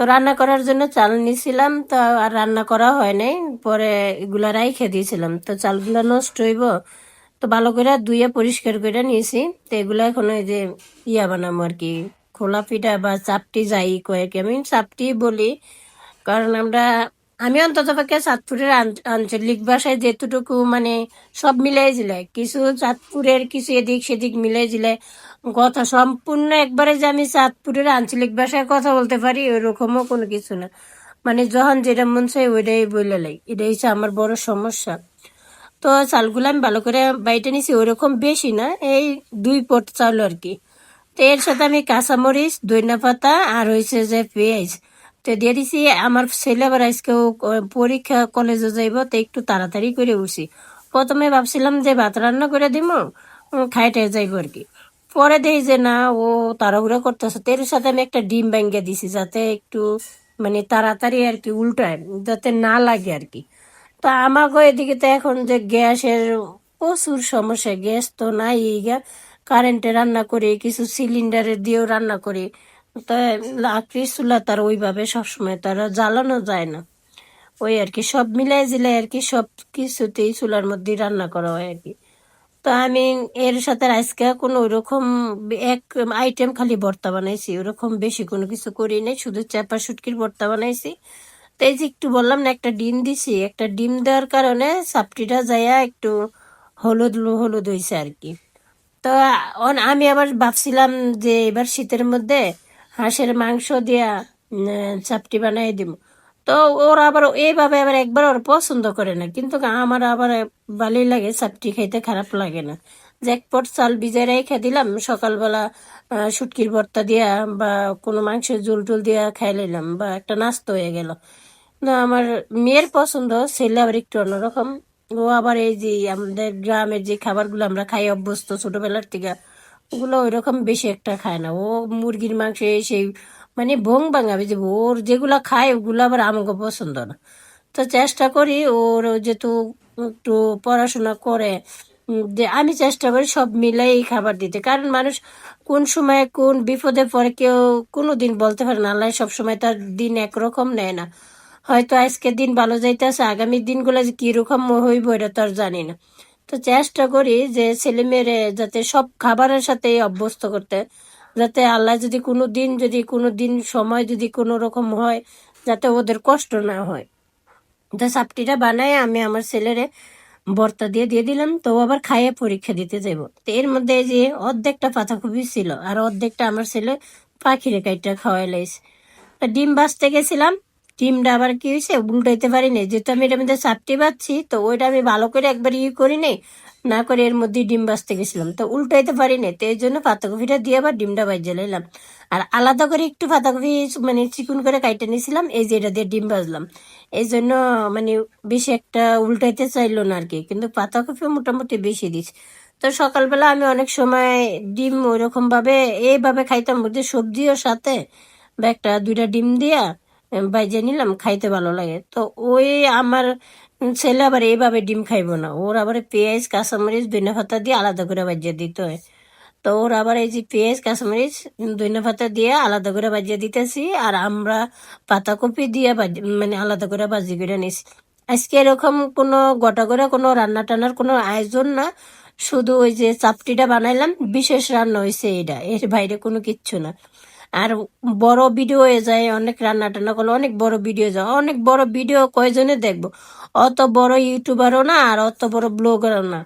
তো রান্না করার জন্য চাল নিয়েছিলাম তো আর রান্না করা হয় নাই। পরে এগুলা রাইখে দিয়েছিলাম, তো চালগুলা নষ্ট হইব। তো ভালো করে ধুয়ে পরিষ্কার করে নিয়েছি। তো এগুলো এখন ওই যে ইয়া বানাবো আর কি খোলা পিঠা বা চাপটি যাই কয়েক, আমি চাপটি বলি। কারণ আমরা আমি অন্তত পক্ষে চাঁদপুরের আঞ্চ- আঞ্চলিক ভাষায় যেটুকু মানে সব মিলাই দিলে কিছু চাঁদপুরের, কিছু এদিক সেদিক মিলাই দিলে কথা সম্পূর্ণ একবারে যে আমি চাঁদপুরের আঞ্চলিক ভাষায় কথা বলতে পারি ওইরকমও কোনো কিছু না। মানে যখন যেটা মন চাই ওইটাই বলে লাই। এটাই হচ্ছে আমার বড় সমস্যা। তো চালগুলো আমি ভালো করে বাইটে নিছি ওইরকম বেশি না, এই দুই পট চাল আর কি। তো এর সাথে আমি কাঁচামরিচ ধনিয়া পাতা, আর হয়েছে যে পেঁয়াজ। তো দিয়ে দিছি, আমার ছেলে আজকেও পরীক্ষা কলেজে যাইব, তো একটু তাড়াতাড়ি করে উঠছি। প্রথমে ভাবছিলাম যে ভাত রান্না করে দিব খাইটে যাইব আর কি। পরে দেখি যে না, ও তাড়াহুড়া করতেছে, তো এর সাথে আমি একটা ডিম ব্যাঙ্গে দিছি, যাতে একটু মানে তাড়াতাড়ি আর কি উল্টায়, যাতে না লাগে আর কি। তো আমাকে এদিকে তো এখন যে গ্যাসের প্রচুর সমস্যা, গ্যাস তো নাই কারেন্টে রান্না করি, কিছু সিলিন্ডারে দিয়েও রান্না করি। তো লাকড়ি চুলা তার ওইভাবে সবসময় তারা জ্বালানো যায় না। ওই আর কি সব মিলাই জিলাই আর কি সব কিছুতেই চুলার মধ্যে রান্না করা হয় আর কি। তো আমি এর সাথে আজকে কোনো ওইরকম এক আইটেম খালি ভর্তা বানাইছি, ওরকম বেশি কোনো কিছু করি নাই, শুধু চাপা শুটকির ভর্তা বানাইছি। তো এই যে একটু বললাম না, একটা ডিম দিছি, একটা ডিম দেওয়ার কারণে সাপটিটা যাইয়া একটু হলুদ হলুদ হয়েছে আর কি। তো আমি আবার ভাবছিলাম যে এবার শীতের মধ্যে হাঁসের মাংস দিয়া চাপটি বানাই দিব তো ওর আবার এইভাবে আবার একবার ওর পছন্দ করে না। কিন্তু আমার আবার ভালোই লাগে, চাপটি খাইতে খারাপ লাগে না। যে এক পট চাল ভিজে রেখে দিলাম, সকালবেলা শুটকির ভর্তা দিয়া বা কোনো মাংসের ঝোল টুল দিয়া খাই নিলাম বা একটা নাস্তা হয়ে গেল। না, আমার মেয়ের পছন্দ, ছেলে আবার একটু অন্যরকম। ও আবার এই যে আমাদের গ্রামের যে খাবারগুলো আমরা খাই অভ্যস্ত ছোটবেলার থেকে ওগুলো ওইরকম বেশি একটা খায় না। ও মুরগির মাংস সেই মানে বং ভাঙাবে যে, ওর যেগুলো খায় ওগুলো আবার আমাকে পছন্দ না। তো চেষ্টা করি ওর যেহেতু একটু পড়াশোনা করে যে আমি চেষ্টা করি সব মিলাই খাবার দিতে। কারণ মানুষ কোন সময় কোন বিপদে পড়ে কেউ কোনো দিন বলতে পারে না, আল্লাহ সবসময় তার দিন একরকম নেয় না। হয়তো আজকে দিন ভালো যাইতেছে, আগামী দিনগুলো যে কীরকম হইব এটা তো আর জানি না। তো চেষ্টা করি যে ছেলে মেয়েরে যাতে সব খাবারের সাথে অভ্যস্ত করতে, যাতে আল্লাহ যদি কোনো দিন, যদি কোনো দিন সময় যদি কোনো রকম হয়, যাতে ওদের কষ্ট না হয়। তো সাপটিটা বানায় আমি আমার ছেলেরে ভর্তা দিয়ে দিয়ে দিলাম, তো আবার খাইয়ে পরীক্ষা দিতে যাইব। তো এর মধ্যে যে অর্ধেকটা পাতাকপি ছিল, আর অর্ধেকটা আমার ছেলে পাখিরে কাইটা খাওয়াই লাইছে। ডিম ভাজতে গেছিলাম ডিমটা আবার কি হয়েছে? উল্টাইতে পারি নাই যেহেতু আমি এটার মধ্যে চাপটি পাচ্ছি তো ওইটা আমি ভালো করে একবার ইয়ে করি নাই, না করে এর মধ্যে ডিম ভাজতে গেছিলাম। তো উল্টাইতে পারি নাই তো এই জন্য পাতাকপিটা দিয়ে আবার ডিমটা ভাজে লাইলাম আর আলাদা করে একটু পাতাকপি মানে চিকুন করে কাইটে নিয়েছিলাম, এই যে এটা দিয়ে ডিম ভাজলাম। এই জন্য মানে বেশি একটা উল্টাইতে চাইলো না আর কি কিন্তু পাতাকপি মোটামুটি বেশি দিস। তো সকালবেলা আমি অনেক সময় ডিম ওইরকম ভাবে এইভাবে খাইতাম বুঝতে সবজিও সাথে, বা একটা দুইটা ডিম দিয়া বাইজে নিলাম, খাইতে ভালো লাগে। তো ওই আমার ছেলে আবার এইভাবে ডিম খাইবো না। ওর আবার পেঁয়াজ, কাঁচামরিচ ধনে পাতা দিয়ে আলাদা করে বাজিয়ে দিতে হয়। তো ওর আবার এই যে পেঁয়াজ, কাঁচামরিচ ধনে পাতা দিয়ে আলাদা করে বাজিয়ে দিতেছি আর আমরা পাতাকপি দিয়ে মানে আলাদা করে ভাজি করে নিছি। আজকে এরকম কোনো গোটা করে কোনো রান্না টান্নার কোনো আয়োজন না। শুধু ওই যে চাপটিটা বানাইলাম, বিশেষ রান্না হয়েছে এটা এর বাইরে কোনো কিচ্ছু না। আর বড় ভিডিও হয়ে যায়, অনেক রান্না টান্না করলে অনেক বড় ভিডিও যায়। অনেক বড় ভিডিও কয়জনে দেখব? অত বড় ইউটিউবারও না, আর অত বড় ব্লগারও না।